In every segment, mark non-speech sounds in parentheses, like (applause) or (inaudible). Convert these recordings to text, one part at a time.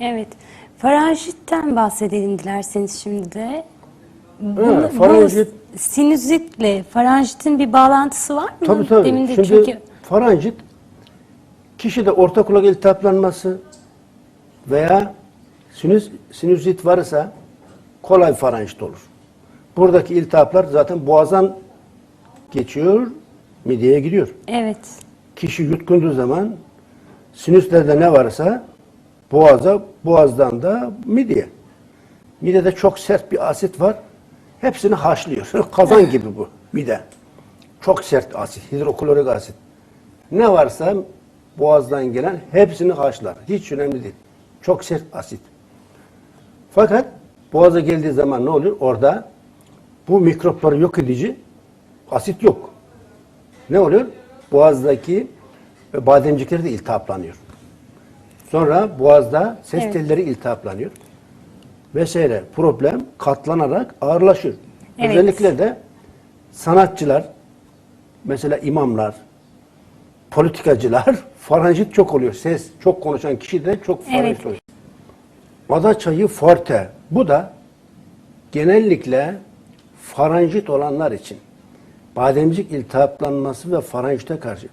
Evet. Faranjitten bahsedelim dilerseniz şimdi de. Bu, Evet, bu faranjit- sinüzitle faranjitin bir bağlantısı var mı? Tabii tabii. Demin de Şimdi çünkü faranjit kişide orta kulak iltihaplanması veya sinüs, sinüzit varsa kolay faranjit olur. Buradaki iltihaplar zaten boğazdan geçiyor, mideye gidiyor. evet. Kişi yutkunduğu zaman sinüslerde ne varsa boğaza, boğazdan da mideye. Midede çok sert bir asit var. Hepsini haşlıyor. (laughs) Kazan gibi bu mide. Çok sert asit, hidroklorik asit. Ne varsa boğazdan gelen hepsini haşlar. Hiç önemli değil. Çok sert asit. Fakat boğaza geldiği zaman ne oluyor? Orada bu mikropları yok edici asit yok. Ne oluyor? Boğazdaki bademcikleri de iltihaplanıyor. Sonra boğazda ses Evet. telleri iltihaplanıyor. Vesaire problem katlanarak ağırlaşır. Evet. Özellikle de sanatçılar, mesela imamlar, politikacılar (laughs) faranjit çok oluyor. Ses çok konuşan kişi de çok faranjit Evet. oluyor. Ada çayı forte. Bu da genellikle faranjit olanlar için bademcik iltihaplanması ve faranjite karşı.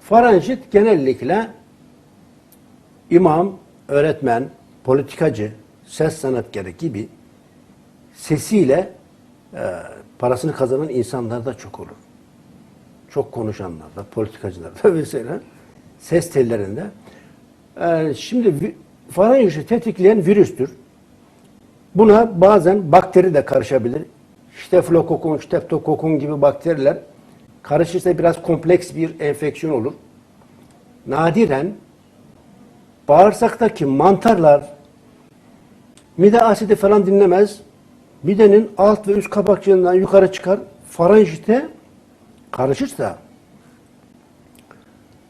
Faranjit genellikle imam, öğretmen, politikacı, ses sanatkarı gibi sesiyle e, parasını kazanan insanlarda çok olur. Çok konuşanlarda, politikacılarda (laughs) vesaire ses tellerinde. E, şimdi faranjiti tetikleyen virüstür. Buna bazen bakteri de karışabilir. Stafilokokun, streptokokun gibi bakteriler karışırsa biraz kompleks bir enfeksiyon olur. Nadiren bağırsaktaki mantarlar mide asidi falan dinlemez. Midenin alt ve üst kabakçığından yukarı çıkar. Faranjite karışırsa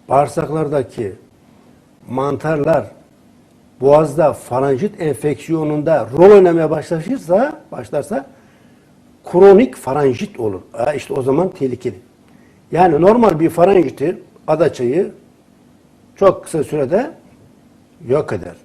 bağırsaklardaki mantarlar boğazda faranjit enfeksiyonunda rol oynamaya başlarsa, başlarsa kronik faranjit olur. Ha, işte o zaman tehlikeli. Yani normal bir faranjiti adaçayı çok kısa sürede yok eder.